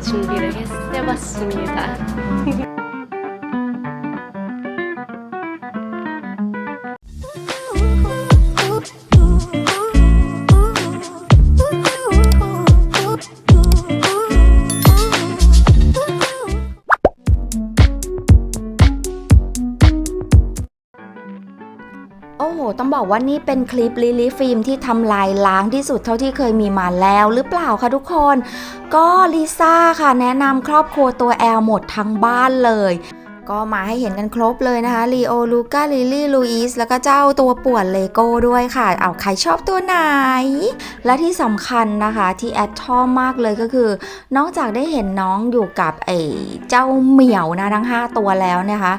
준비를 했, 해봤습니다. โอ้โหต้องบอกว่านี่เป็นคลิปลิลิฟิล์มที่ทำลายล้างที่สุดเท่าที่เคยมีมาแล้วหรือเปล่าคะทุกคน ก็ลิซ่าค่ะแนะนำครอบครัวตัวแอลหมดทั้งบ้านเลย ก็มาให้เห็นกันครบเลยนะคะลีโอลูก้าลิลี่ลูอิสแล้วก็เจ้าตัวป่วนเลโก้ด้วยค่ะ เอาใครชอบตัวไหน และที่สำคัญนะคะที่แอดชอบมากเลยก็คือ นอกจากได้เห็นน้องอยู่กับไอ้เจ้าเหมียวนะทั้ง 5 ตัวแล้วนะคะ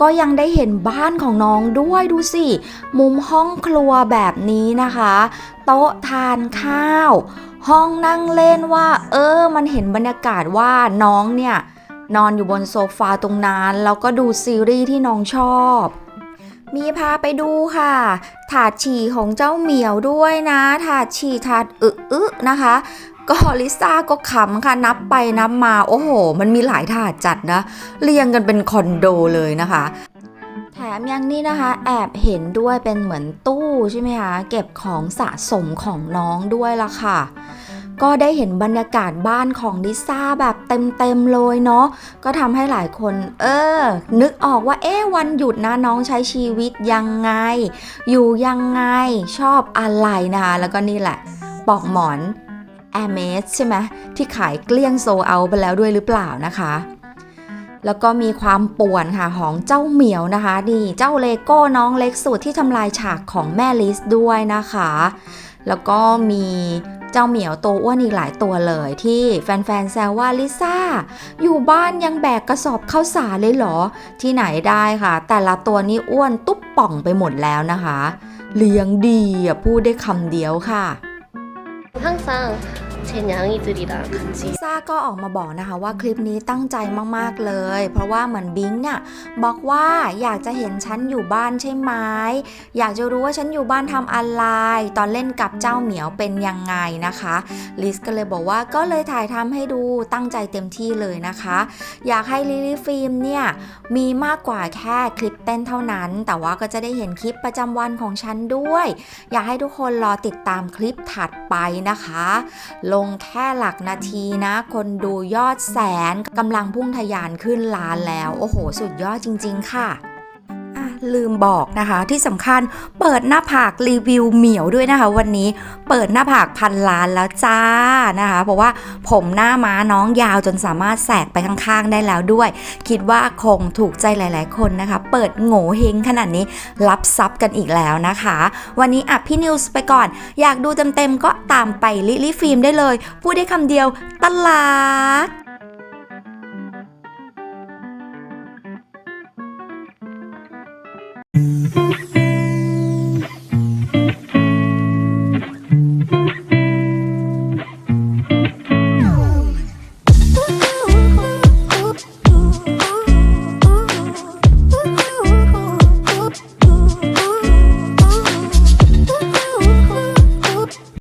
ก็ยังได้เห็นบ้านของน้องด้วยดูสิ มุมห้องครัวแบบนี้นะคะ โต๊ะทานข้าว ห้องนั่งเล่นว่า เออ มันเห็นบรรยากาศว่าน้องเนี่ย นอนอยู่บนโซฟาตรงนั้นแล้วก็ดูซีรีส์ที่น้องชอบ มีพาไปดูค่ะ ถาดฉี่ของเจ้าเหมียวด้วยนะ ถาดฉี่ถาดอึอึนะคะ ก็ลิซ่าก็ขำค่ะนับไปนับมา โอ้โห มันมีหลายถาดจัดนะ เรียงกันเป็นคอนโดเลยนะคะแถมยังนี่นะคะแอบเห็นด้วยเป็นเหมือนตู้ใช่ไหมคะเก็บของสะสมของน้องด้วยละค่ะ ก็ได้เห็นบรรยากาศบ้านของลิซ่าแบบเต็มๆเลยเนาะก็ทำให้หลายคน เออ นึกออกว่าเอ๊วันหยุดนะน้องใช้ชีวิตยังไง อยู่ยังไงชอบอะไรนะคะแล้วก็นี่แหละปลอกหมอน a i r m e s ใช่ไหมที่ขายเกลี้ยงโซเอาไปแล้วด้วยหรือเปล่านะคะแล้วก็มีความป่วนค่ะของเจ้าเหมียวนะคะนี่เจ้าเลโก้น้องเล็กสุดที่ทำลายฉากของแม่ลิสด้วยนะคะ แล้วก็มี เจ้าเหมียวตัวอ้วนอีกหลายตัวเลยที่แฟนๆแซวว่าลิซ่าอยู่บ้านยังแบกกระสอบข้าวสารเลยเหรอ ที่ไหนได้ค่ะ แต่ละตัวนี้อ้วนตุ๊บป่องไปหมดแล้วนะคะ เลี้ยงดีพูดได้คำเดียวค่ะ항상 เชนยางอิตริดาคันซีซาก็ออกมาบอกนะคะว่าคลิปนี้ตั้งใจมากๆเลย เพราะว่าเหมือนบิงเนี่ยบอกว่าอยากจะเห็นฉันอยู่บ้านใช่ไหมอยากจะรู้ว่าฉันอยู่บ้านทำอะไร ตอนเล่นกับเจ้าเหมียวเป็นยังไงนะคะ ลิสก็เลยบอกว่าก็เลยถ่ายทำให้ดูตั้งใจเต็มที่เลยนะคะ อยากให้ลิลี่ฟิล์มเนี่ยมีมากกว่าแค่คลิปเต้นเท่านั้น แต่ว่าก็จะได้เห็นคลิปประจำวันของฉันด้วย อยากให้ทุกคนรอติดตามคลิปถัดไปนะคะลงแค่หลักนาทีนะ คนดูยอดแสนกำลังพุ่งทะยานขึ้นล้านแล้ว โอ้โห สุดยอดจริง ๆ ค่ะ ลืมบอกนะคะ ที่สำคัญเปิดหน้าผากรีวิวเหมียวด้วยนะคะ วันนี้เปิดหน้าผากพันล้านแล้วจ้านะคะ เพราะว่าผมหน้าม้าน้องยาวจนสามารถแสกไปข้างๆได้แล้วด้วย คิดว่าคงถูกใจหลาย ๆ คนนะคะ เปิดโง่เฮงขนาดนี้รับซับกันอีกแล้วนะคะ วันนี้อะพี่นิวส์ไปก่อน อยากดูเต็มๆก็ตามไปลิลี่ฟิล์มได้เลย พูดได้คำเดียวตลาด